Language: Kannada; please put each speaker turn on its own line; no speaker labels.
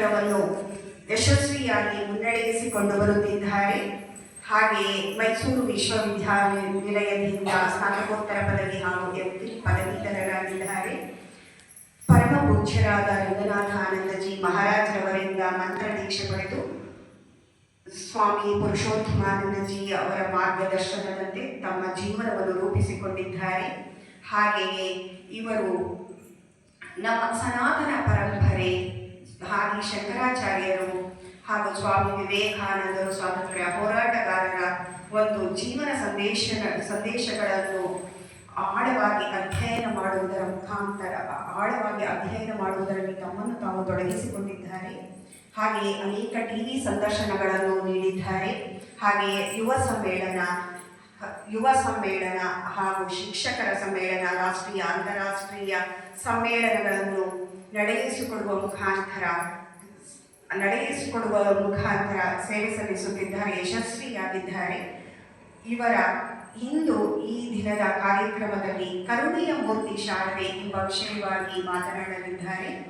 ಕ್ಷೇತ್ರವನ್ನು ಯಶಸ್ವಿಯಾಗಿ ಮುನ್ನಡೆಸಿಕೊಂಡು ಬರುತ್ತಿದ್ದಾರೆ ಹಾಗೆಯೇ ಮೈಸೂರು ವಿಶ್ವವಿದ್ಯಾಲಯ ವಿಶ್ವವಿದ್ಯಾನಿಲಯದಿಂದ ಸ್ನಾತಕೋತ್ತರ ಪದವಿ ಹಾಗೂ ಎಫ್ಡಿ ಪದವೀಧರರಾಗಿದ್ದಾರೆ. ಪರಮ ಪೂಜ್ಯರಾದ ರಂಗನಾಥ ಆನಂದಜಿ ಮಹಾರಾಜರವರಿಂದ ಮಂತ್ರ ದೀಕ್ಷೆ ಪಡೆದು ಸ್ವಾಮಿ ಪುರುಷೋತ್ತಮಾನಂದಜಿ ಅವರ ಮಾರ್ಗದರ್ಶನದಂತೆ ತಮ್ಮ ಜೀವನವನ್ನು ರೂಪಿಸಿಕೊಂಡಿದ್ದಾರೆ. ಹಾಗೆಯೇ ಇವರು ನಮ್ಮ ಸನಾತನ ಪರಂಪರೆ ಹಾಗೆ ಶಂಕರಾಚಾರ್ಯರು ಹಾಗೂ ಸ್ವಾಮಿ ವಿವೇಕಾನಂದರು ಸ್ವಾತಂತ್ರ್ಯ ಹೋರಾಟಗಾರರ ಒಂದು ಜೀವನ ಸಂದೇಶ ಸಂದೇಶಗಳನ್ನು ಆಳವಾಗಿ ಅಧ್ಯಯನ ಮಾಡುವುದರ ಮುಖಾಂತರ, ಆಳವಾಗಿ ಅಧ್ಯಯನ ಮಾಡುವುದರಲ್ಲಿ ತಮ್ಮನ್ನು ತಾವು ತೊಡಗಿಸಿಕೊಂಡಿದ್ದಾರೆ. ಹಾಗೆಯೇ ಅನೇಕ ಟಿವಿ ಸಂದರ್ಶನಗಳನ್ನು ನೀಡಿದ್ದಾರೆ. ಹಾಗೆಯೇ ಯುವ ಸಮ್ಮೇಳನ ಯುವ ಸಮ್ಮೇಳನ ಹಾಗೂ ಶಿಕ್ಷಕರ ಸಮ್ಮೇಳನ, ರಾಷ್ಟ್ರೀಯ, ಅಂತಾರಾಷ್ಟ್ರೀಯ ಸಮ್ಮೇಳನಗಳನ್ನು ನಡೆಯಿಸಿಕೊಡುವ ಮುಖಾಂತರ ನಡೆಯಿಸಿಕೊಡುವ ಮುಖಾಂತರ ಸೇವೆ ಸಲ್ಲಿಸುತ್ತಿದ್ದಾರೆ, ಯಶಸ್ವಿಯಾಗಿದ್ದಾರೆ. ಇವರ ಇಂದು ಈ ದಿನದ ಕಾರ್ಯಕ್ರಮದಲ್ಲಿ ಕರುಣೆಯ ಮೂರ್ತಿ ಶಾರದೆ ಎಂಬ ವಿಷಯವಾಗಿ ಮಾತನಾಡಲಿದ್ದಾರೆ.